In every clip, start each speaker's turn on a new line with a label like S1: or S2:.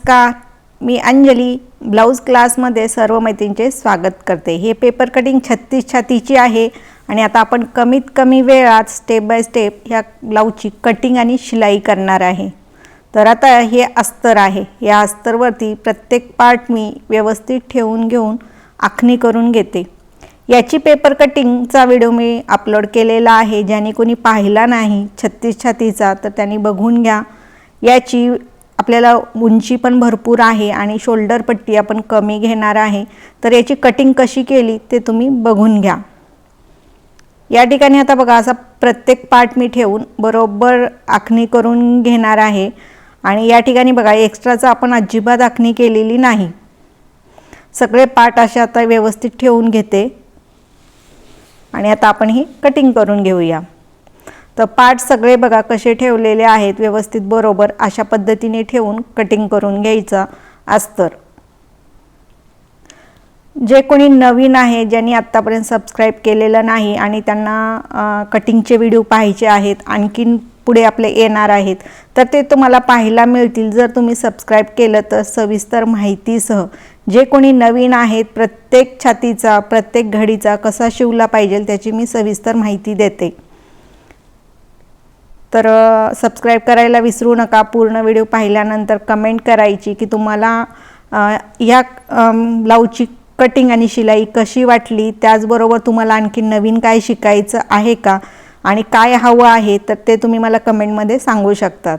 S1: नमस्कार. मी अंजली. ब्लाऊज क्लासमध्ये सर्व मैत्रींचे स्वागत करते. हे पेपर कटिंग छत्तीस छातीची आहे आणि आता आपण कमीत कमी वेळात स्टेप बाय स्टेप ह्या ब्लाऊजची कटिंग आणि शिलाई करणार आहे. तर आता हे अस्तर आहे. या अस्तरवरती प्रत्येक पार्ट मी व्यवस्थित ठेवून घेऊन आखणी करून घेते. याची पेपर कटिंगचा व्हिडिओ मी अपलोड केलेला आहे. ज्याने कोणी पाहिला नाही छत्तीस छातीचा तर त्यांनी बघून घ्या. याची आपल्याला उंची पण भरपूर आहे आणि शोल्डर पट्टी आपण कमी घेणार आहे तर याची कटिंग कशी केली ते तुम्ही बघून घ्या. या ठिकाणी आता बघा असा प्रत्येक पार्ट मी ठेवून बरोबर आखणी करून घेणार आहे. आणि या ठिकाणी बघा एक्स्ट्राचं आपण अजिबात आखणी केलेली नाही. सगळे पार्ट असे आता व्यवस्थित ठेवून घेते. आणि आता आपण ही कटिंग करून घेऊया. तर पार्ट सगळे बघा कसे ठेवलेले आहेत व्यवस्थित बरोबर अशा पद्धतीने ठेवून कटिंग करून घ्यायचा अस्तर जे कोणी नवीन आहे ज्यांनी आत्तापर्यंत सबस्क्राईब केलेलं नाही आणि त्यांना कटिंगचे व्हिडिओ पाहायचे आहेत आणखीन पुढे आपले येणार आहेत तर ते तुम्हाला पाहायला मिळतील. जर तुम्ही सबस्क्राईब केलं तर सविस्तर माहितीसह जे कोणी नवीन आहेत प्रत्येक छातीचा प्रत्येक घडीचा कसा शिवला पाहिजे त्याची मी सविस्तर माहिती देते. तर सबस्क्राईब करायला विसरू नका. पूर्ण व्हिडिओ पाहिल्यानंतर कमेंट करायची की तुम्हाला या ब्लाऊजची कटिंग आणि शिलाई कशी वाटली? त्याचबरोबर तुम्हाला आणखी नवीन काय शिकायचं आहे का? आणि काय हवं आहे? तर ते तुम्ही मला कमेंटमध्ये सांगू शकतात.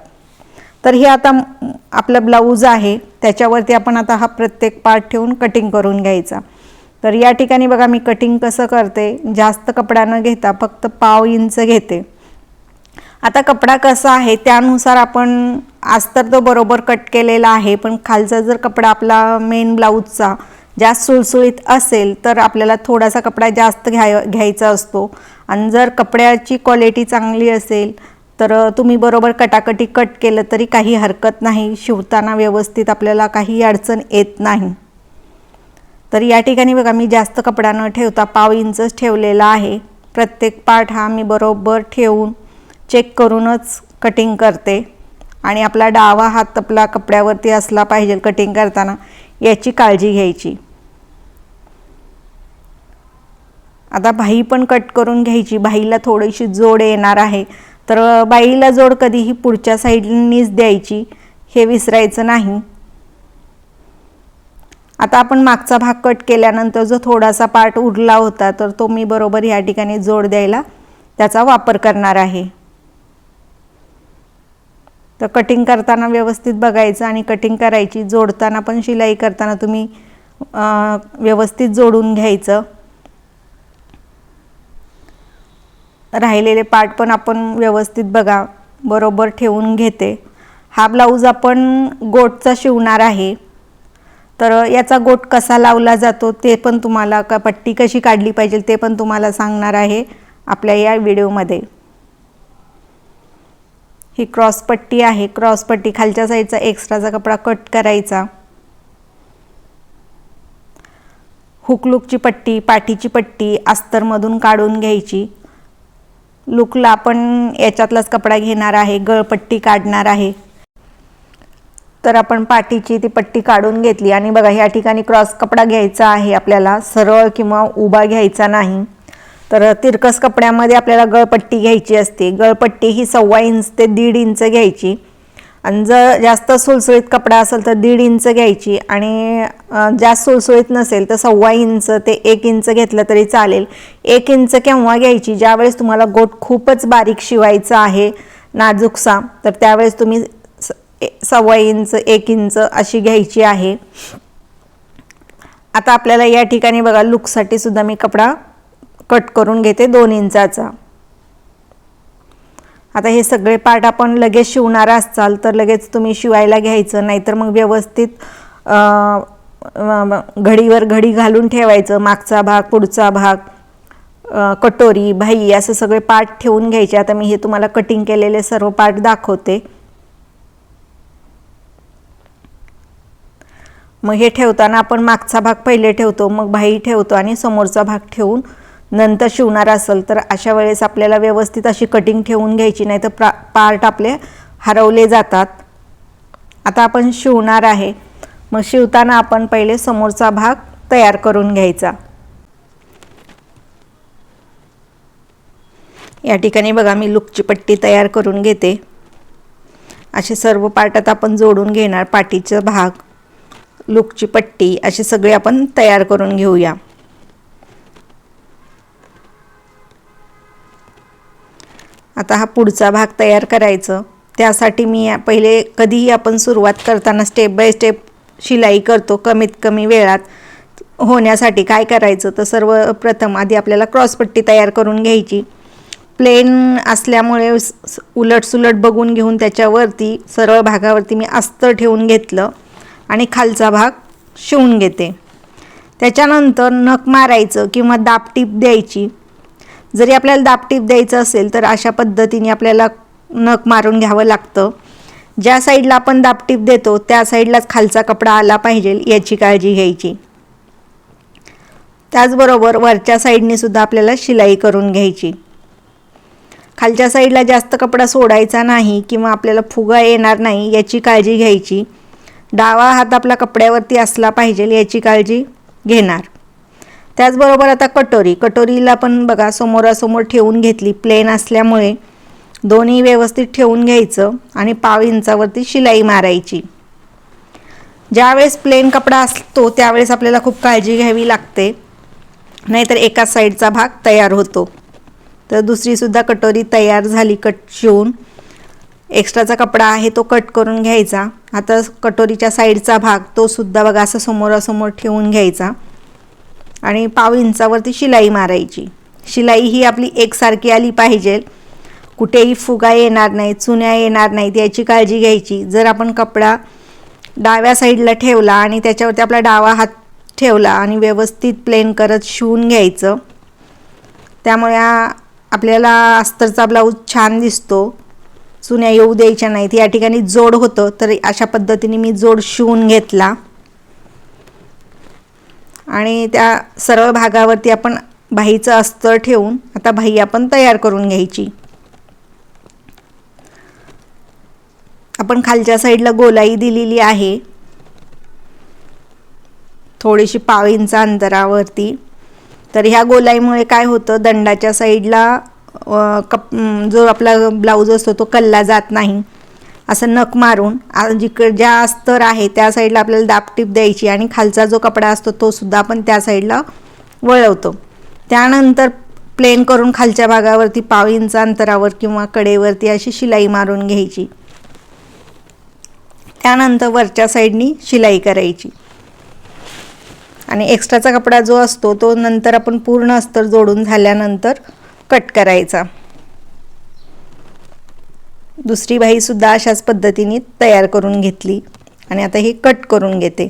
S1: तर हे आता आपलं ब्लाऊज आहे. त्याच्यावरती आपण आता हा प्रत्येक पार्ट ठेवून कटिंग करून घ्यायचा. तर या ठिकाणी बघा मी कटिंग कसं करते? जास्त कपडा न घेता फक्त पाव इंच घेते. आता कपडा कसा आहे त्यानुसार आपण आज तर तो बरोबर कट केलेला आहे पण खालचा जर कपडा आपला मेन ब्लाऊजचा जास्त सुळसुळीत असेल तर आपल्याला थोडासा कपडा जास्त घ्याय घ्यायचा असतो. आणि जर कपड्याची क्वालिटी चांगली असेल तर तुम्ही बरोबर कटाकटी कट केलं तरी काही हरकत नाही. शिवताना व्यवस्थित आपल्याला काही अडचण येत नाही. तर या ठिकाणी बघा मी जास्त कपडा न ठेवता पाव इंचच ठेवलेला आहे. प्रत्येक पार्ट हा मी बरोबर ठेवून चेक करूनच कटिंग करते. आणि आपला डावा हात आपला कपड्यावरती असला पाहिजे कटिंग करताना याची काळजी घ्यायची. आता बाई पण कट करून घ्यायची. बाईला थोडीशी जोड येणार आहे. तर बाईला जोड कधीही पुढच्या साईडनीच द्यायची. हे विसरायचं नाही. आता आपण मागचा भाग कट केल्यानंतर जो थोडासा पार्ट उरला होता तर तो मी बरोबर या ठिकाणी जोड द्यायला त्याचा वापर करणार आहे. तर कटिंग करताना व्यवस्थित बघायचं आणि कटिंग करायची. जोडताना पण शिलाई करताना तुम्ही व्यवस्थित जोडून घ्यायचं. राहिलेले पार्ट पण आपण व्यवस्थित बघा. बरोबर ठेवून घेते. हा ब्लाऊज आपण गोटचा शिवणार आहे. तर याचा गोट कसा लावला जातो ते पण तुम्हाला का पट्टी कशी काढली पाहिजे ते पण तुम्हाला सांगणार आहे आपल्या या व्हिडिओमध्ये ही क्रॉस पट्टी आहे. क्रॉस पट्टी खालच्या साईडचा एक्स्ट्राचा कपडा कट करायचा. हुकलुकची पट्टी पाठीची पट्टी अस्तरमधून काढून घ्यायची. लुकला आपण याच्यातलाच कपडा घेणार आहे गळपट्टी काढणार आहे. तर आपण पाठीची ती पट्टी काढून घेतली. आणि बघा ह्या ठिकाणी क्रॉस कपडा घ्यायचा आहे आपल्याला. सरळ किंवा उभा घ्यायचा नाही. तर तिरकस कपड्यामध्ये आपल्याला गळपट्टी घ्यायची असते. गळपट्टी ही सव्वा इंच ते दीड इंच घ्यायची. आणि जर जास्त सुळसुळीत कपडा असेल तर दीड इंच घ्यायची. आणि जास्त सुळसुळीत नसेल तर सव्वा इंच ते एक इंच घेतलं तरी चालेल. एक इंच केव्हा घ्यायची? ज्यावेळेस तुम्हाला गोट खूपच बारीक शिवायचं आहे नाजूकसा तर त्यावेळेस तुम्ही सव्वा इंच एक इंच अशी घ्यायची आहे. आता आपल्याला या ठिकाणी बघा लुकसाठी सुद्धा मी कपडा कट करून घेते दोन इंचाचा. आता हे सगळे पार्ट आपण लगेच शिवणार असाल तर लगेच तुम्ही शिवायला घ्यायचं नाहीतर मग व्यवस्थित घडीवर घडी घालून ठेवायचं मागचा भाग पुढचा भाग कटोरी भाई असं सगळे पार्ट ठेवून घ्यायचे. आता मी हे तुम्हाला कटिंग केलेले सर्व पार्ट दाखवते. मग हे ठेवताना आपण मागचा भाग पहिले ठेवतो मग भाई ठेवतो आणि समोरचा भाग ठेवून नंतर शिवणार असेल तर अशा वेळेस आपल्याला व्यवस्थित अशी कटिंग ठेवून घ्यायची नाही तर प्रा पार्ट आपले हरवले जातात. आता आपण शिवणार आहे. मग शिवताना आपण पहिले समोरचा भाग तयार करून घ्यायचा. या ठिकाणी बघा मी लुकची पट्टी तयार करून घेते. असे सर्व पार्टात आपण जोडून घेणार पाठीचा भाग लुकची पट्टी असे सगळे आपण तयार करून घेऊया. आता हा पुढचा भाग तयार करायचं. त्यासाठी मी पहिले कधीही आपण सुरुवात करताना स्टेप बाय स्टेप शिलाई करतो कमीत कमी वेळात होण्यासाठी काय करायचं तर सर्वप्रथम आधी आपल्याला क्रॉसपट्टी तयार करून घ्यायची. प्लेन असल्यामुळे उलटसुलट बघून घेऊन त्याच्यावरती सरळ भागावरती मी अस्तर ठेवून घेतलं आणि खालचा भाग शिवून घेते. त्याच्यानंतर नख मारायचं किंवा दापटीप द्यायची. जरी आपल्याला दापटीप द्यायचं असेल तर अशा पद्धतीने आपल्याला नख मारून घ्यावं लागतं. ज्या साईडला आपण दापटीप देतो त्या साईडलाच खालचा कपडा आला पाहिजे याची काळजी घ्यायची. त्याचबरोबर वरच्या साईडने सुद्धा आपल्याला शिलाई करून घ्यायची. खालच्या साईडला जास्त कपडा सोडायचा नाही किंवा आपल्याला फुगा येणार नाही याची काळजी घ्यायची. डावा हात आपला कपड्यावरती असला पाहिजे याची काळजी घेणार. त्याचबरोबर आता कटोरी. कटोरीला पण बघा समोरासमोर ठेवून घेतली. प्लेन असल्यामुळे दोन्ही व्यवस्थित ठेवून घ्यायचं आणि पाव इंचावरती शिलाई मारायची. ज्यावेळेस प्लेन कपडा असतो त्यावेळेस आपल्याला खूप काळजी घ्यावी लागते. नाहीतर एका साईडचा भाग तयार होतो. तर दुसरीसुद्धा कटोरी तयार झाली कट शिवून. एक्स्ट्राचा कपडा आहे तो कट करून घ्यायचा. आता कटोरीच्या साईडचा भाग तो सुद्धा बघा असं समोरासमोर ठेवून घ्यायचा. आणि पाव इंचावरती शिलाई मारायची. शिलाई ही आपली एकसारखी आली पाहिजे. कुठेही फुगा येणार नाही चुन्या येणार नाहीत याची काळजी घ्यायची. जर आपण कपडा डाव्या साईडला ठेवला आणि त्याच्यावरती आपला डावा हात ठेवला आणि व्यवस्थित प्लेन करत शिवून घ्यायचं त्यामुळे आपल्याला अस्तरचा ब्लाऊज छान दिसतो. चुन्या येऊ द्यायच्या नाहीत. या ठिकाणी जोड होतं तर अशा पद्धतीने मी जोड शिवून घेतला. आणि त्या सरळ भागावरती आपण भाईचं अस्तर ठेवून आता भाई आपण तयार करून घ्यायची. आपण खालच्या साईडला गोलाई दिलेली आहे. थोडीशी पाव इंच अंतरावरती. तर ह्या गोलाईमुळे काय होतं? दंडाच्या साईडला कप जो आपला ब्लाऊज असतो तो कल्ला जात नाही. असं नख मारून जिकडे ज्या अस्तर आहे त्या साईडला आपल्याला दापटीप द्यायची आणि खालचा जो कपडा असतो तो सुद्धा आपण त्या साईडला वळवतो. त्यानंतर प्लेन करून खालच्या भागावरती पाव इंच अंतरावर किंवा कडेवरती अशी शिलाई मारून घ्यायची. त्यानंतर वरच्या साईडनी शिलाई करायची. आणि एक्स्ट्राचा कपडा जो असतो तो नंतर आपण पूर्ण अस्तर जोडून झाल्यानंतर कट करायचा. दुसरी बाईसुद्धा अशाच पद्धतीने तयार करून घेतली आणि आता ही कट करून घेते.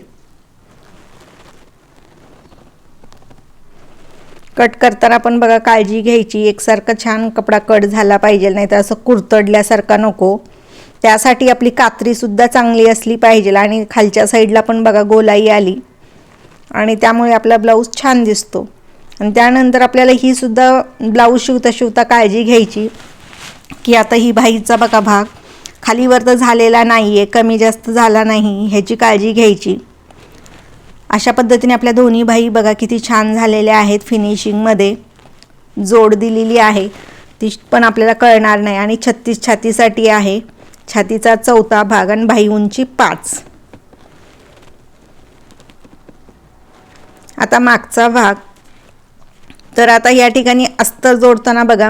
S1: कट करताना पण बघा काळजी घ्यायची. एकसारखा छान कपडा कट झाला पाहिजे. नाही तर असं कुरतडल्यासारखा नको. त्यासाठी आपली कात्रीसुद्धा चांगली असली पाहिजे. आणि खालच्या साईडला पण बघा गोलाई आली. आणि त्यामुळे आपला ब्लाऊज छान दिसतो. आणि त्यानंतर आपल्याला ही सुद्धा ब्लाऊज शिवता शिवता काळजी घ्यायची. की आता ही बाईचा बघा भाग. खालीवर तर झालेला नाही आहे कमी जास्त झाला नाही ह्याची काळजी घ्यायची. अशा पद्धतीने आपल्या दोन्ही बाई बघा किती छान झालेल्या आहेत फिनिशिंगमध्ये जोड दिलेली आहे. ती पण आपल्याला कळणार नाही आणि छत्तीस छातीसाठी आहे. छातीचा चौथा भाग आणि भाई उंची पाच. आता मागचा भाग. तर आता या ठिकाणी अस्तर जोडताना बघा.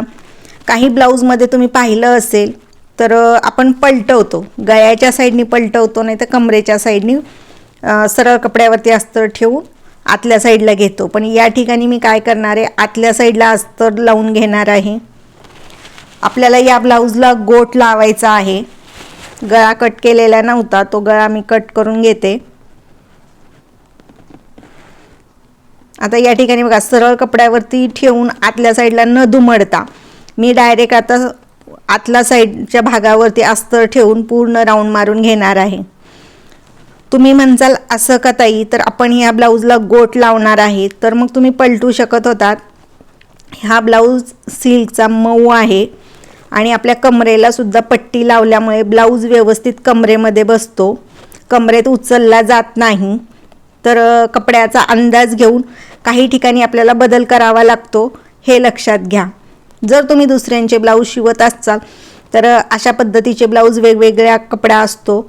S1: काही ब्लाऊजमध्ये तुम्ही पाहिलं असेल तर आपण पलटवतो. गळ्याच्या साईडनी पलटवतो नाही तर कमरेच्या साईडनी सरळ कपड्यावरती अस्तर ठेवून आतल्या साईडला घेतो. पण या ठिकाणी मी काय करणार आहे आतल्या साईडला अस्तर लावून घेणार आहे. आपल्याला या ब्लाऊजला गोट लावायचा आहे. गळा कट केलेला नव्हता तो गळा मी कट करून घेते. आता या ठिकाणी बघा सरळ कपड्यावरती ठेवून आतल्या साईडला न दुमडता मी डायरेक्ट आता आतला साईडच्या भागावरती अस्तर ठेवून पूर्ण राऊंड मारून घेणार आहे. तुम्ही म्हणसाल असं का ताई? तर आपण ह्या ब्लाऊजला गोट लावणार आहे. तर मग तुम्ही पलटू शकत होतात. हा ब्लाऊज सिल्कचा मऊ आहे आणि आपल्या कमरेला सुद्धा पट्टी लावल्यामुळे ब्लाऊज व्यवस्थित कमरेमध्ये बसतो. कमरेत उचलला जात नाही. तर कपड्याचा अंदाज घेऊन काही ठिकाणी आपल्याला बदल करावा लागतो हे लक्षात घ्या. जर तुम्ही दुसऱ्यांचे ब्लाऊज शिवत असाल तर अशा पद्धतीचे ब्लाऊज वेगवेगळ्या कपडा असतो.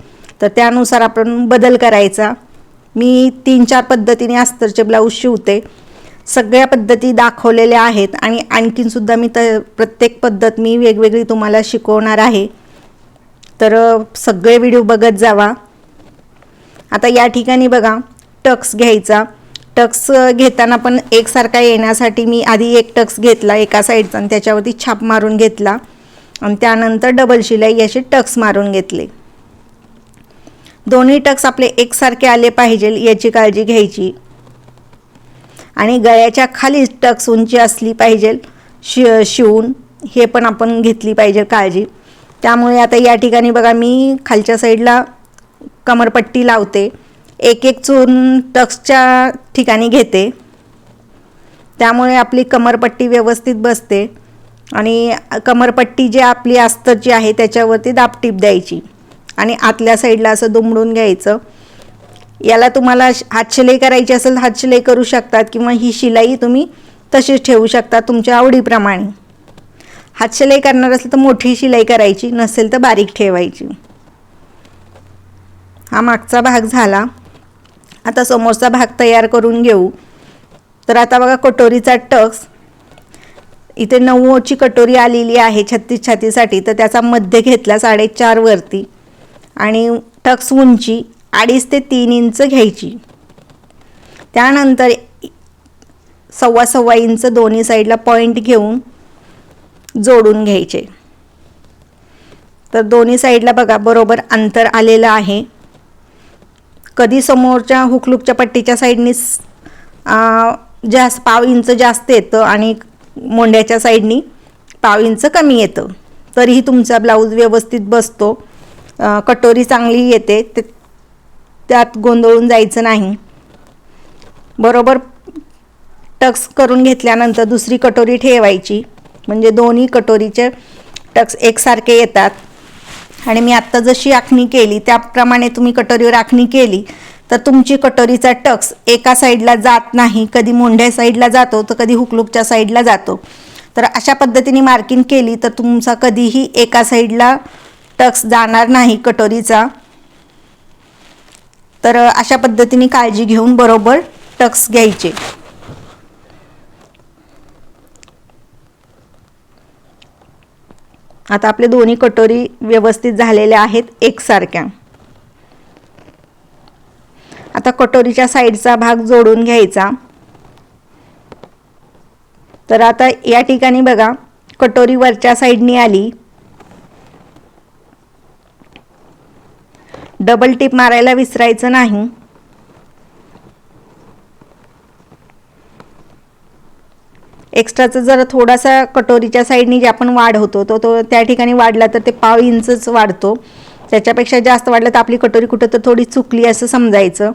S1: तर त्यानुसार आपण बदल करायचा. मी तीन चार पद्धतीने अस्तरचे ब्लाऊज शिवते. सगळ्या पद्धती दाखवलेल्या आहेत आणि आणखीनसुद्धा मी त प्रत्येक पद्धत मी वेगवेगळी तुम्हाला शिकवणार आहे. तर सगळे व्हिडिओ बघत जावा. आता या ठिकाणी बघा टक्स घ्यायचा. टक्स घेताना पण एकसारखा येण्यासाठी मी आधी एक टक्स घेतला एका साईडचा आणि त्याच्यावरती छाप मारून घेतला. आणि त्यानंतर डबल शिलाई असे टक्स मारून घेतले. दोन्ही टक्स आपले एकसारखे आले पाहिजे याची काळजी घ्यायची. आणि गळ्याच्या खाली टक्स उंची असली पाहिजे शि शिवून हे पण आपण घेतली पाहिजे काळजी. त्यामुळे आता या ठिकाणी बघा मी खालच्या साईडला कमरपट्टी लावते. एक एक चून टक्सच्या ठिकाणी घेते. त्यामुळे आपली कमरपट्टी व्यवस्थित बसते आणि कमरपट्टी जी आपली अस्तरची आहे त्याच्यावरती दापटीप द्यायची आणि आतल्या साईडला असं दुमडून घ्यायचं. याला तुम्हाला हातशिलाई करायची असेल हातशिलाई करू शकतात किंवा ही शिलाई तुम्ही तशीच ठेवू शकता तुमच्या आवडीप्रमाणे. हातशिलाई करणार असेल तर मोठी शिलाई करायची नसेल तर बारीक ठेवायची. हा मागचा भाग झाला. आता समोरचा भाग तयार करून घेऊ. तर आता बघा कटोरीचा टक्स. इथे नऊची कटोरी आलेली आहे छत्तीस छातीसाठी तर त्याचा मध्य घेतला साडेचारवरती आणि टक्स उंची अडीच ते तीन इंच घ्यायची. त्यानंतर सव्वा सव्वा इंच दोन्ही साईडला पॉईंट घेऊन जोडून घ्यायचे. तर दोन्ही साईडला बघा बरोबर अंतर आलेलं आहे. कधी समोरच्या हुकलुकच्या पट्टीच्या साईडनी जास्त पाव इंच जास्त येतं आणि मोंड्याच्या साईडनी पाव इंच कमी येतं. तरीही तुमचा ब्लाऊज व्यवस्थित बसतो. कटोरी चांगली येते. ते त्यात गोंधळून जायचं नाही. बरोबर टक्स करून घेतल्यानंतर दुसरी कटोरी ठेवायची. म्हणजे दोन्ही कटोरीचे टक्स एकसारखे येतात. आणि मी आत्ता जशी आखणी केली त्याप्रमाणे तुम्ही कटोरीवर आखणी केली तर तुमची कटोरीचा टक्स एका साईडला जात नाही. कधी मोंढ्या साईडला जातो तर कधी हुकलुकच्या साईडला जातो. तर अशा पद्धतीने मार्किंग केली तर तुमचा कधीही एका साईडला टक्स जाणार नाही कटोरीचा. तर अशा पद्धतीने काळजी घेऊन बरोबर टक्स घ्यायचे. आता आपले दोन्ही कटोरी व्यवस्थित झालेल्या आहेत एकसारख्या. आता कटोरीच्या साईडचा भाग जोडून घ्यायचा. तर आता या ठिकाणी बघा कटोरी वरच्या साईडनी आली. डबल टिप मारायला विसरायचं नाही. एक्स्ट्राचा जर थोडासा कटोरीच्या साईडनी जे आपण वाढ होतो तो तो त्या ठिकाणी वाढला तर ते पाव इंचच वाढतो. त्याच्यापेक्षा जास्त वाढलं तर आपली कटोरी कुठं तर थोडी चुकली असं समजायचं.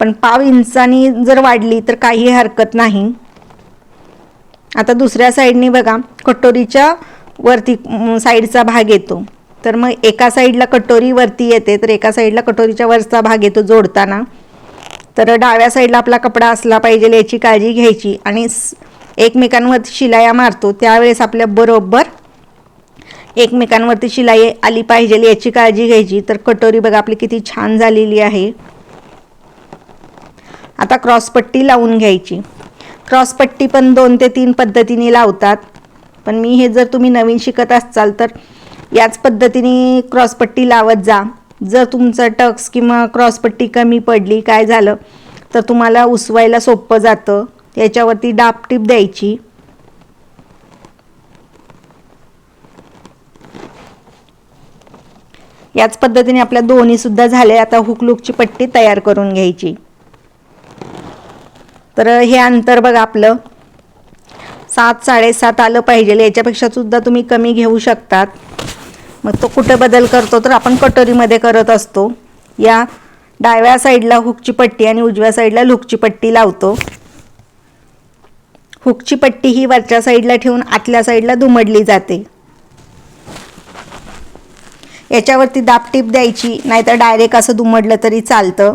S1: पण पाव इंचानी जर वाढली तर काही हरकत नाही. आता दुसऱ्या साईडनी बघा कटोरीच्या वरती साईडचा भाग येतो. तर मग एका साईडला कटोरी वरती येते तर एका साईडला कटोरीच्या वरचा भाग येतो जोडताना. तर डाव्या साईडला आपला कपडा असला पाहिजे याची काळजी घ्यायची आणि एकमेकांवरती शिलाया मारतो त्यावेळेस आपल्या बरोबर एकमेकांवरती शिलाई आली पाहिजे याची काळजी घ्यायची. तर कटोरी बघा आपली किती छान झालेली आहे. आता क्रॉसपट्टी लावून घ्यायची. क्रॉसपट्टी पण दोन ते तीन पद्धतीने लावतात. पण मी हे जर तुम्ही नवीन शिकत असाल तर याच पद्धतीने क्रॉसपट्टी लावत जा. जर तुमचं टक्स किंवा क्रॉसपट्टी कमी पडली काय झालं तर तुम्हाला उसवायला सोपं जातं. याच्यावरती डापटीप द्यायची. याच पद्धतीने आपल्या दोन्ही सुद्धा झाले. आता हुकलुकची पट्टी तयार करून घ्यायची. तर हे अंतर बघा आपलं. सात साडेसात आलं पाहिजे. याच्यापेक्षा सुद्धा तुम्ही कमी घेऊ शकतात. मग तो कुठे बदल करतो तर आपण कटोरीमध्ये करत असतो. या डाव्या साईडला हुकची पट्टी आणि उजव्या साईडला लुकची पट्टी लावतो. हुकची पट्टी ही वरच्या साईडला ठेवून आतल्या साईडला दुमडली जाते. याच्यावरती दापटीप द्यायची नाहीतर डायरेक्ट असं दुमडलं तरी चालतं.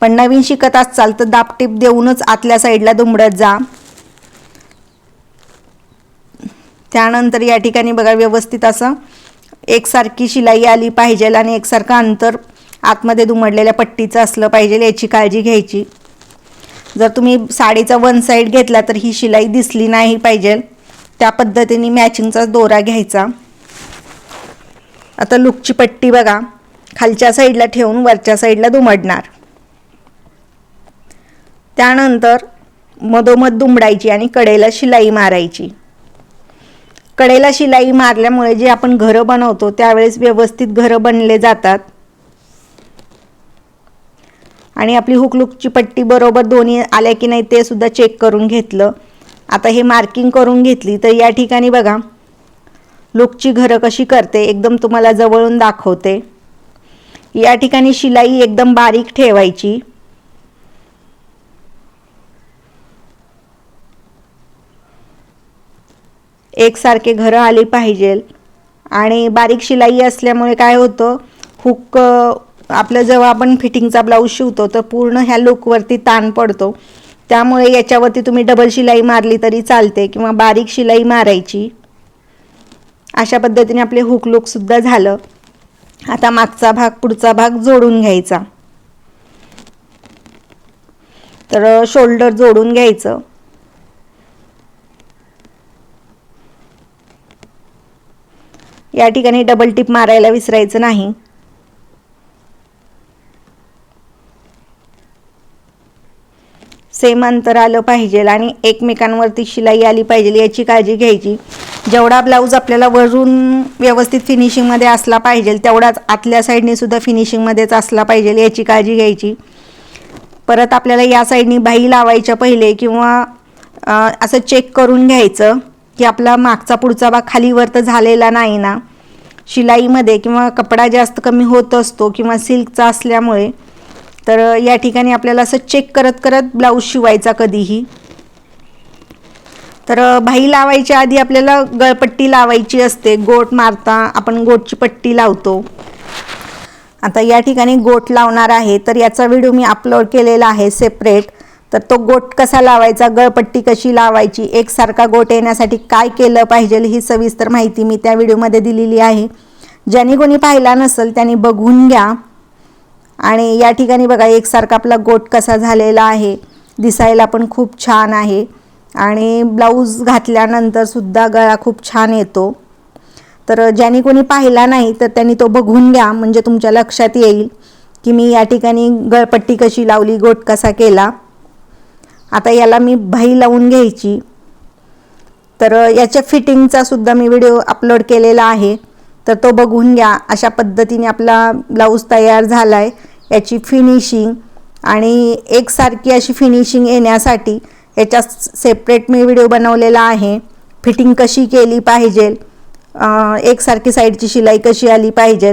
S1: पण नवीन शिकत असाल तर दापटीप देऊनच आतल्या साईडला दुमडत जा. त्यानंतर या ठिकाणी बघा व्यवस्थित असं एकसारखी शिलाई आली पाहिजे आणि एकसारखं अंतर आतमध्ये दुमडलेल्या पट्टीचं असलं पाहिजे याची काळजी घ्यायची. जर तुम्ही साडीचा वन साईड घेतला तर ही शिलाई दिसली नाही पाहिजे. त्या पद्धतीने मॅचिंगचा दोरा घ्यायचा. आता लुकची पट्टी बघा. खालच्या साईडला ठेवून वरच्या साईडला दुमडणार. त्यानंतर मधोमध दुमडायची आणि कडेला शिलाई मारायची. कडेला शिलाई मारल्यामुळे जे आपण घरं बनवतो त्यावेळेस व्यवस्थित घरं बनले जातात. आणि आपली हुकलुकची पट्टी बरोबर दोन्ही आल्या की नाही ते सुद्धा चेक करून घेतलं. आता हे मार्किंग करून घेतली तर या ठिकाणी बघा लुकची घरं कशी करते एकदम तुम्हाला जवळून दाखवते. या ठिकाणी शिलाई एकदम बारीक ठेवायची. एकसारखे घरं आली पाहिजेल. आणि बारीक शिलाई असल्यामुळे काय होतं हुक आपलं जेव्हा आपण फिटिंगचा ब्लाऊज शिवतो तर पूर्ण ह्या लुकवरती ताण पडतो. त्यामुळे याच्यावरती तुम्ही डबल शिलाई मारली तरी चालते किंवा बारीक शिलाई मारायची. अशा पद्धतीने आपले हुक लुकसुद्धा झालं. आता मागचा भाग पुढचा भाग जोडून घ्यायचा. तर शोल्डर जोडून घ्यायचं. या ठिकाणी डबल टिप मारायला विसरायचं नाही. सेम अंतर आलं पाहिजे आणि एकमेकांवरती शिलाई आली पाहिजे याची काळजी घ्यायची. जेवढा ब्लाऊज आपल्याला वरून व्यवस्थित फिनिशिंगमध्ये असला पाहिजे तेवढाच आतल्या साईडने सुद्धा फिनिशिंगमध्येच असला पाहिजे याची काळजी घ्यायची. परत आपल्याला या साईडनी बाई लावायच्या पहिले किंवा असं चेक करून घ्यायचं की आपला मागचा पुढचा भाग खालीवर तर झालेला नाही ना. शिलाईमध्ये किंवा कपडा जास्त कमी होत असतो किंवा सिल्कचा असल्यामुळे तर या ठिकाणी आपल्याला असं चेक करत करत ब्लाऊज शिवायचा कधीही. तर भाई लावायच्या आधी आपल्याला गळपट्टी लावायची असते. गोट मारता आपण गोटची पट्टी लावतो. आता या ठिकाणी गोट लावणार आहे. तर याचा व्हिडिओ मी अपलोड केलेला आहे सेपरेट तर तो गोट कसा लावायचा गळपट्टी कशी लावायची एकसारखा गोट येण्यासाठी काय केलं पाहिजे ही सविस्तर माहिती मी त्या व्हिडिओमध्ये दिलेली आहे. ज्याने कोणी पाहिला नसेल त्याने बघून घ्या. आणि या ठिकाणी बघा एकसारखा आपला गोट कसा झालेला आहे दिसायला पण खूप छान आहे. आणि ब्लाऊज घातल्यानंतर सुद्धा गळा खूप छान येतो. तर ज्यांनी कोणी पाहिला नाही तर त्यांनी तो बघून घ्या म्हणजे तुमच्या लक्षात येईल की मी या ठिकाणी गळपट्टी कशी लावली गोट कसा केला. आता याला मी भाई लावून घ्यायची. तर याच्या फिटिंगचा सुद्धा मी व्हिडिओ अपलोड केलेला आहे. तर तो बघून घ्या अशा पद्धतीने आपला ब्लाऊज तयार झाला आहे याची फिनिशिंग आणि एकसारखी अशी फिनिशिंग येण्यासाठी याच्या सेपरेट मी व्हिडिओ बनवलेला आहे. फिटिंग कशी केली पाहिजे? एकसारखी साईडची शिलाई कशी आली पाहिजे?